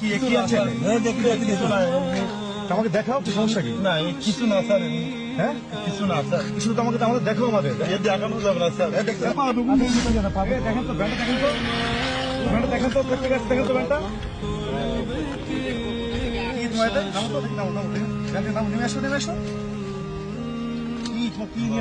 কি কি আছে? আমাকে দেখাও কি সমস্যা কি? না কিছু না স্যার হ্যাঁ? কিছু না স্যার। শুধু তো আমাকে আমাদের দেখো আমাদের। দেখানো যাবে না স্যার। দেখেন তো ব্যান্ডটা দেখেন তো। দেখেন তো দেখেন তো ব্যান্ডটা। কি তো দেখি নিয়ে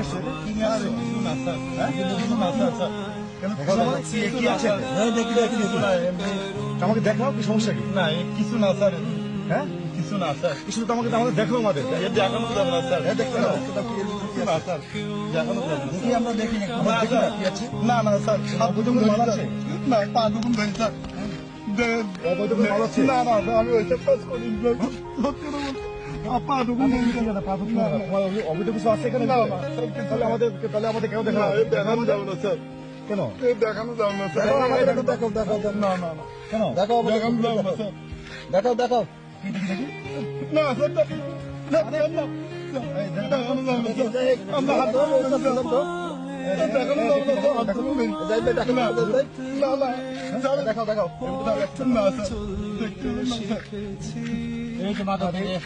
আসছো কি নিয়ে আসছো? কিছু না স্যার। হ্যাঁ? কিছু না স্যার। কিছু আমাকে দেখাও কি সমস্যা কি? না কিছু না স্যার। হ্যাঁ? কিছু না স্যার। শুধু তো আমাকে আমাদের দেখো আমাদের। দেখানো যাবে না স্যার। দেখতে না স্যার। দেখানো যাবে না। দেখি আমরা দেখি না। না, দেখি না কি আছে? না না স্যার। হাত দুটো মাল আছে? না পা ধরে স্যার। না না আমি ওইসব কাজ করি কিছু আমাদের আমাদের কেউ দেখা কেন? দেখানো যাবে না স্যার। দেখাও, দেখাও, দেখাও, দেখাও, দেখাও। না না না। কেন? দেখানো যাবে না স্যার। দেখাও দেখাও। কি দেখি দেখি না। স্যার দেখ- না, না, না। এই, দেখাও। দেখানো। দেখাও। না স্যার, যাই, দেখাও, না, স্যার, দেখাও দেখাও স্যার। এই তো মাথা থেকে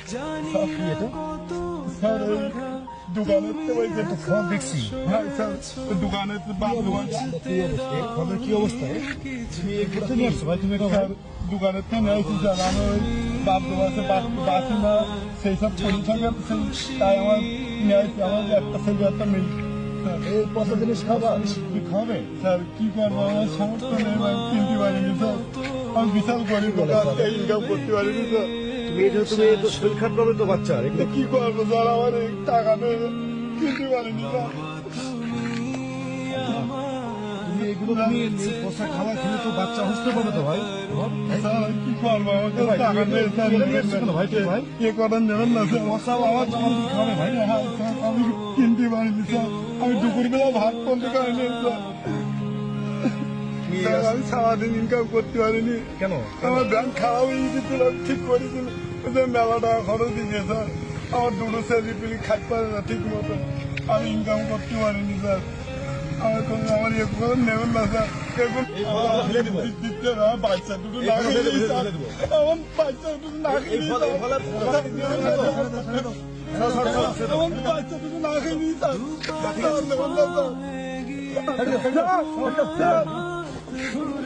দোকানের তো ওই যে- ফোন দেখছি হ্যাঁ, স্যার, ওই দোকানের তো বাপ দোকান কি অবস্থা এই ফোনের কি অবস্থা এ? তুমি এগুলো নিয়ে আসছো ভাই তুমি এটা ভাই স্যার, দোকানের তো নিয়েছি স্যার আমি ওই বাপ দোকানে বাসি না সেই সব পরি থাকে সেই- তাই আমার নিয়েছি আমার একটা ছেলে একটা মেয়ে স্যার, এই পচা জিনিস খাবা কি খাবে স্যার কি করব আমার সমর্থ নেই আমি কিনতে পারিনি স্যার আমি বিশাল গরিব ইনকাম করতে পারিনি স্যার তুমি এটা তুমি তো শরীর খারাপ হবে তো বাচ্চা এগুলো কি করব স্যার আমার টাকা নেই কিনতে পারিনি এগুলো এই পচা খাবার খেলে তো বাচ্চা অসুস্থ পাবে তো ভাই। কি করব আমাকে ভাই, টাকা নেই স্যার এটা নিয়ে এসছো কেন ভাই, ভাই? এ করেন নেবেন না স্যার। আমার খাবে ভাই? আমি কিনতে পারিনি স্যার। আমি দুপুরবেলা ভাত বন্ধ করিনি স্যার। আমি সারাদিন ইনকাম করতে পারিনি। কেন? আমার ব্যাংক খারাপ হয়ে গেছিল ঠিক করেছিল যে মেলা টাকা খরচ স্যার। আমার দুটো ছেলে পিলি খাইতে পারে না ঠিক মতো। আমি ইনকাম করতে পারিনি স্যার। আমার কোনো আমার ইয়ে করে নেবেন না স্যার। এখন বাচ্চা দুটো না খেয়ে। আমার বাচ্চা দুটো না খেয়ে এই ফল-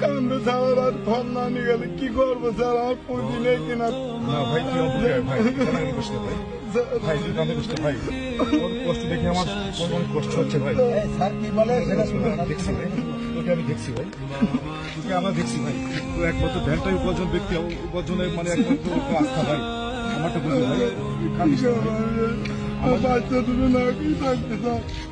কান্দে ছাড়ার আর ফল না নিয়ে কি করব স্যার? আমার পুঁজি কিনা? ভাই কি অপকার ভাই কান্নাকাটি ভাই। ভাই তুই কান্না ভাই। কষ্ট দেখে আমার অনেক কষ্ট হচ্ছে ভাই? স্যার কি বলে? সেটা শুনে দেখছি ভাই। তোকে আমি দেখছি ভাই। তোকে আমরা দেখছি ভাই। তো একমাত্র ভ্যানটাই উপার্জন ব্যক্তি উপার্জনের মানে একমাত্র আস্থা ভাই। আমারটা বুঝি ভাই। আমার বাচ্চা দুটো না খেয়ে থাকতে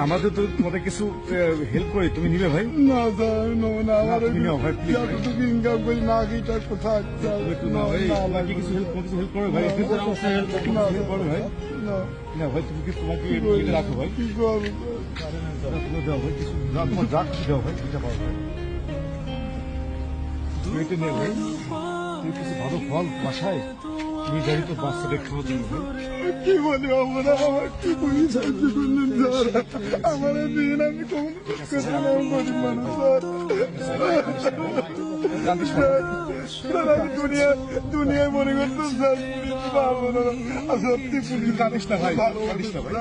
আমাদের তো তোমাদের কিছু হেল্প করে তুমি নিবে ভাই? না স্যার না আমার তুমি ইনকাম করি না ভাই কিছু হেল্প কিছু হেল্প করবে ভাই হেল্প করবে ভাই। না। ভাই তুমি কি তোমাকে রাখো ভাই। কি করব? দাও ভাই কিছু দাও ভাই এটা পাও ভাই। তুমি তুমি কিছু ভালো ফল বাসায়। তুমি যাই তো বাচ্চাদের খাওয়ার জন্য ভাই কি বলি আমরা আমার কি বলি সাহায্য করলেন স্যার আমার দিন আমি কোন গরিব মানুষ স্যার কান্দিস না স্যার আমি দুনিয়া দুনিয়ায় মনে করতাম স্যার পুলিশ পারব না আর সত্যি পুলিশ কাঁদিস না ভাই, ভালো কাঁদিস না ভাই।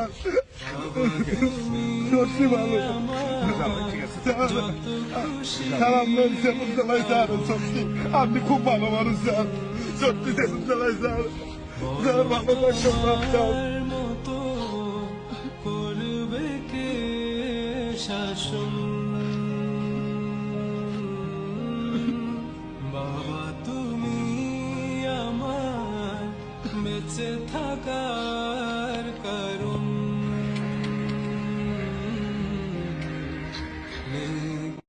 করবে কে শাসন বাবা তুমি আমার বেঁচে থাকার